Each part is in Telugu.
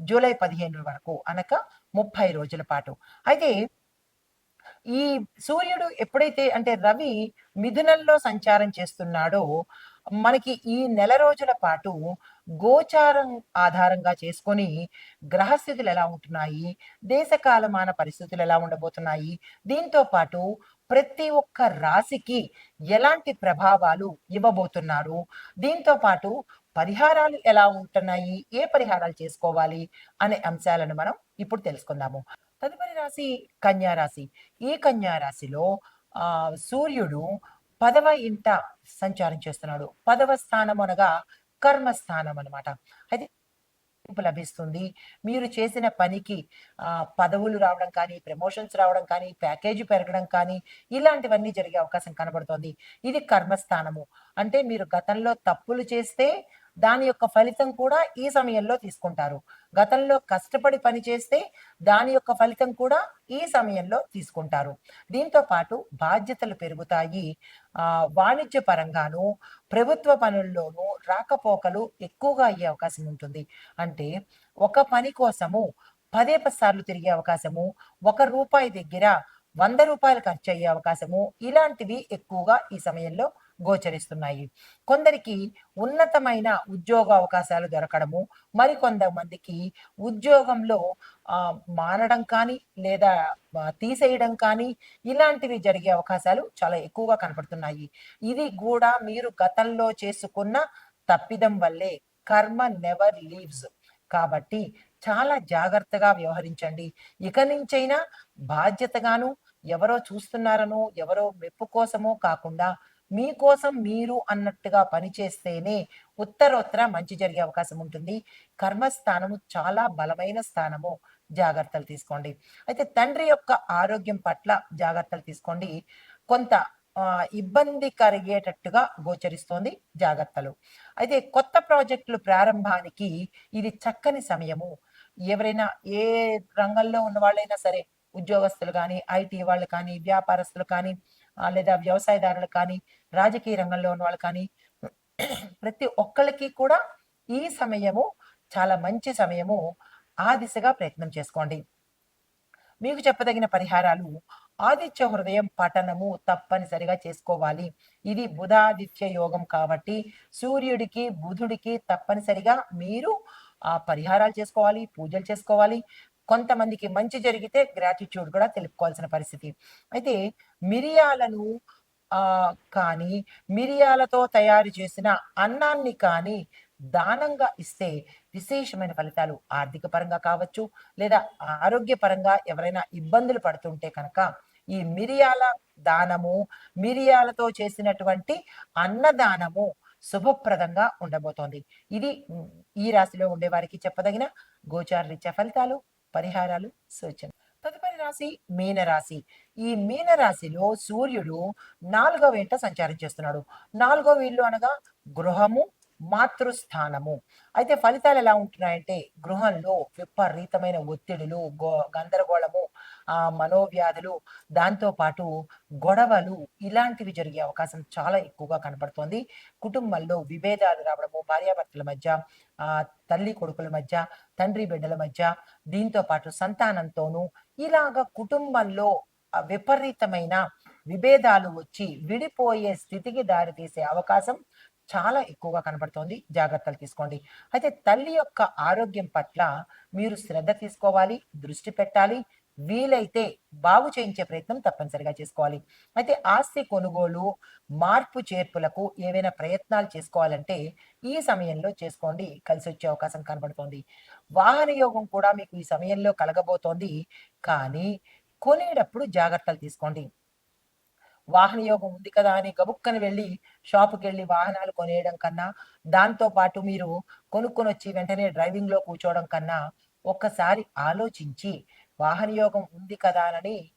జూలై పదిహేను వరకు అనగా ముప్పై రోజుల పాటు. అయితే ఈ సూర్యుడు ఎప్పుడైతే అంటే రవి మిథునంలో సంచారం చేస్తున్నాడో మనకి ఈ నెల రోజుల పాటు గోచారం ఆధారంగా చేసుకొని గ్రహస్థితులు ఎలా ఉంటున్నాయి దేశకాలమాన పరిస్థితులు ఎలా ఉండబోతున్నాయి దీంతో పాటు ప్రతి ఒక్క రాశికి ఎలాంటి ప్రభావాలు ఇవ్వబోతున్నారు దీంతో పాటు పరిహారాలు ఎలా ఉంటున్నాయి? ఏ పరిహారాలు చేసుకోవాలి? అనే అంశాలను మనం ఇప్పుడు తెలుసుకుందాము. తదుపరి రాశి కన్యారాశి ఈ కన్యారాశిలో ఆ సూర్యుడు పదవ ఇంట సంచారం చేస్తున్నాడు. పదవ స్థానం అనగా కర్మస్థానం అనమాట అయితే లభిస్తుంది. మీరు చేసిన పనికి ఆ పదవులు రావడం కానీ ప్రమోషన్స్ రావడం కానీ ప్యాకేజీ పెరగడం కానీ ఇలాంటివన్నీ జరిగే అవకాశం కనబడుతోంది. ఇది కర్మస్థానము. అంటే మీరు గతంలో తప్పులు చేస్తే దాని యొక్క ఫలితం కూడా ఈ సమయంలో తీసుకుంటారు. గతంలో కష్టపడి పని చేస్తే దాని యొక్క ఫలితం కూడా ఈ సమయంలో తీసుకుంటారు. దీంతో పాటు బాధ్యతలు పెరుగుతాయి. ఆ వాణిజ్య పరంగాను ప్రభుత్వ పనుల్లోనూ రాకపోకలు ఎక్కువగా అయ్యే అవకాశం ఉంటుంది. అంటే ఒక పని కోసము పదే పది సార్లు తిరిగే అవకాశము ఒక రూపాయి దగ్గర వంద రూపాయలు ఖర్చు అయ్యే అవకాశము ఇలాంటివి ఎక్కువగా ఈ సమయంలో గోచరిస్తున్నాయి. కొందరికి ఉన్నతమైన ఉద్యోగ అవకాశాలు దొరకడము మరికొంతమందికి ఉద్యోగంలో ఆ, మానడం కానీ లేదా తీసేయడం కానీ ఇలాంటివి జరిగే అవకాశాలు చాలా ఎక్కువగా కనపడుతున్నాయి. ఇది కూడా మీరు గతంలో చేసుకున్న తప్పిదం వల్లే కర్మ నెవర్ లీవ్స్ కాబట్టి చాలా జాగ్రత్తగా వ్యవహరించండి. ఇక నుంచైనా బాధ్యతగాను ఎవరో చూస్తున్నారనో ఎవరో మెప్పు కోసమో కాకుండా మీకోసం మీరు అన్నట్టుగా పనిచేస్తేనే ఉత్తరోత్తర మంచి జరిగే అవకాశం ఉంటుంది. కర్మస్థానము చాలా బలమైన స్థానము. జాగ్రత్తలు తీసుకోండి. అయితే తండ్రి యొక్క ఆరోగ్యం పట్ల జాగ్రత్తలు తీసుకోండి. కొంత ఇబ్బంది కలిగేటట్టుగా గోచరిస్తోంది జాగ్రత్తలు. అయితే కొత్త ప్రాజెక్టులు ప్రారంభానికి ఇది చక్కని సమయము. ఎవరైనా ఏ రంగంలో ఉన్న వాళ్ళైనా సరే ఉద్యోగస్తులు కానీ ఐటీ వాళ్ళు కానీ వ్యాపారస్తులు కానీ లేదా వ్యవసాయదారులు కానీ రాజకీయ రంగంలో ఉన్న వాళ్ళు కానీ ప్రతి ఒక్కళ్ళకి కూడా ఈ సమయము చాలా మంచి సమయము ఆ దిశగా ప్రయత్నం చేసుకోండి. మీకు చెప్పదగిన పరిహారాలు ఆదిత్య హృదయం పఠనము తప్పనిసరిగా చేసుకోవాలి. ఇది బుధాదిత్య యోగం కాబట్టి సూర్యుడికి బుధుడికి తప్పనిసరిగా మీరు ఆ పరిహారాలు చేసుకోవాలి పూజలు చేసుకోవాలి. కొంతమందికి మంచి జరిగితే గ్రాటిట్యూడ్ కూడా తెలుపుకోవాల్సిన పరిస్థితి. అయితే మిరియాలను కానీ మిరియాలతో తయారు చేసిన అన్నాన్ని కానీ దానంగా ఇస్తే విశేషమైన ఫలితాలు ఆర్థిక పరంగా కావచ్చు లేదా ఆరోగ్యపరంగా ఎవరైనా ఇబ్బందులు పడుతుంటే కనుక ఈ మిరియాల దానము మిరియాలతో చేసినటువంటి అన్నదానము శుభప్రదంగా ఉండబోతోంది. ఇది ఈ రాశిలో ఉండే వారికి చెప్పదగిన గోచార రీత్యా ఫలితాలు. పరిహారాలు సూచన తదుపరి రాశి మీనరాశి. ఈ మీనరాశిలో సూర్యుడు నాలుగవ ఇంట సంచారం చేస్తున్నాడు. నాలుగవ ఇల్లు అనగా గృహము మాతృస్థానము. అయితే ఫలితాలు ఎలా ఉంటున్నాయంటే గృహంలో విపరీతమైన ఒత్తిడులు గో గందరగోళము మనోవ్యాధులు దాంతో పాటు గొడవలు ఇలాంటివి జరిగే అవకాశం చాలా ఎక్కువగా కనపడుతోంది. కుటుంబంలో విభేదాలు రావడము భార్యాభర్తల మధ్య తల్లి కొడుకుల మధ్య తండ్రి బిడ్డల మధ్య దీంతో పాటు సంతానంతోనూ ఇలాగ కుటుంబంలో విపరీతమైన విభేదాలు వచ్చి విడిపోయే స్థితికి దారితీసే అవకాశం చాలా ఎక్కువగా కనబడుతోంది జాగ్రత్తలు తీసుకోండి. అయితే తల్లి యొక్క ఆరోగ్యం పట్ల మీరు శ్రద్ధ తీసుకోవాలి దృష్టి పెట్టాలి. వీలైతే బాగు చేయించే ప్రయత్నం తప్పనిసరిగా చేసుకోవాలి. అయితే ఆస్తి కొనుగోలు మార్పు చేర్పులకు ఏవైనా ప్రయత్నాలు చేసుకోవాలంటే ఈ సమయంలో చేసుకోండి. కలిసి వచ్చే అవకాశం కనబడుతోంది. వాహన యోగం కూడా మీకు ఈ సమయంలో కలగబోతోంది. కానీ కొనేటప్పుడు జాగ్రత్తలు తీసుకోండి. వాహన యోగం ఉంది కదా అని గబుక్కన వెళ్ళి షాపుకి వెళ్ళి వాహనాలు కొనేయడం కన్నా దాంతో పాటు మీరు కొనుక్కొని వచ్చి వెంటనే డ్రైవింగ్లో కూర్చోవడం కన్నా ఒక్కసారి ఆలోచించి వాహన యోగం ఉంది కదా అని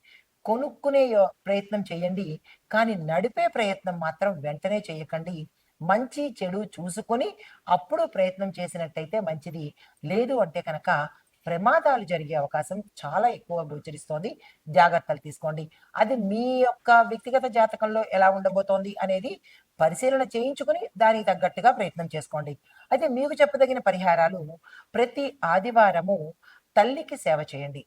కొనుక్కునే యో- ప్రయత్నం చేయండి. కానీ నడిపే ప్రయత్నం మాత్రం వెంటనే చేయకండి. మంచి చెడు చూసుకొని అప్పుడు ప్రయత్నం చేసినట్టయితే మంచిది. లేదు అంటే కనుక ప్రమాదాలు జరిగే అవకాశం చాలా ఎక్కువ గోచరిస్తోంది. జాగ్రత్తలు తీసుకోండి. అది మీ యొక్క వ్యక్తిగత జాతకంలో ఎలా ఉండబోతోంది అనేది పరిశీలన చేయించుకుని దానికి తగ్గట్టుగా ప్రయత్నం చేసుకోండి. అయితే మీకు చెప్పదగిన పరిహారాలు ప్రతి ఆదివారము తల్లికి సేవ చేయండి.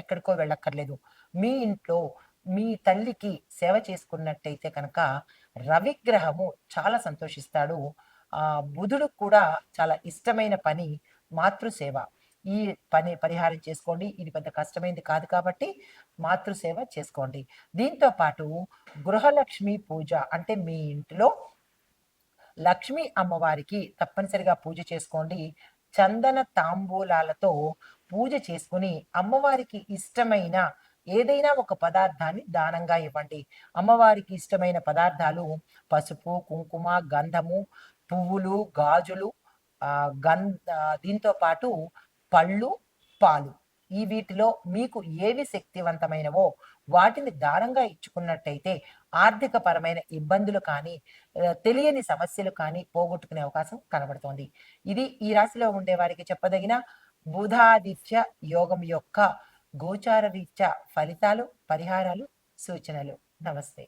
ఎక్కడికో వెళ్ళక్కర్లేదు. మీ ఇంట్లో మీ తల్లికి సేవ చేసుకున్నట్టయితే కనుక రవిగ్రహము చాలా సంతోషిస్తాడు. ఆ బుధుడు కూడా చాలా ఇష్టమైన పని మాతృసేవ. ఈ పని పరిహారం చేసుకోండి. ఇది పెద్ద కష్టమైంది కాదు కాబట్టి మాతృసేవ చేసుకోండి. దీంతో పాటు గృహలక్ష్మి పూజ అంటే మీ ఇంట్లో లక్ష్మీ అమ్మవారికి తప్పనిసరిగా పూజ చేసుకోండి. చందన తాంబూలాలతో పూజ చేసుకుని అమ్మవారికి ఇష్టమైన ఏదైనా ఒక పదార్థాన్ని దానంగా ఇవ్వండి. అమ్మవారికి ఇష్టమైన పదార్థాలు పసుపు కుంకుమ గంధము పువ్వులు గాజులు ఆ గంధ దీంతో పాటు పళ్ళు పాలు. ఈ వీటిలో మీకు ఏవి శక్తివంతమైనవో వాటిని దారంగా ఇచ్చుకున్నట్టయితే ఆర్థిక పరమైన ఇబ్బందులు కానీ తెలియని సమస్యలు కానీ పోగొట్టుకునే అవకాశం కనబడుతోంది. ఇది ఈ రాశిలో ఉండే వారికి చెప్పదగిన బుధాదిత్య యోగం యొక్క గోచార రీత్యా ఫలితాలు పరిహారాలు సూచనలు. నమస్తే.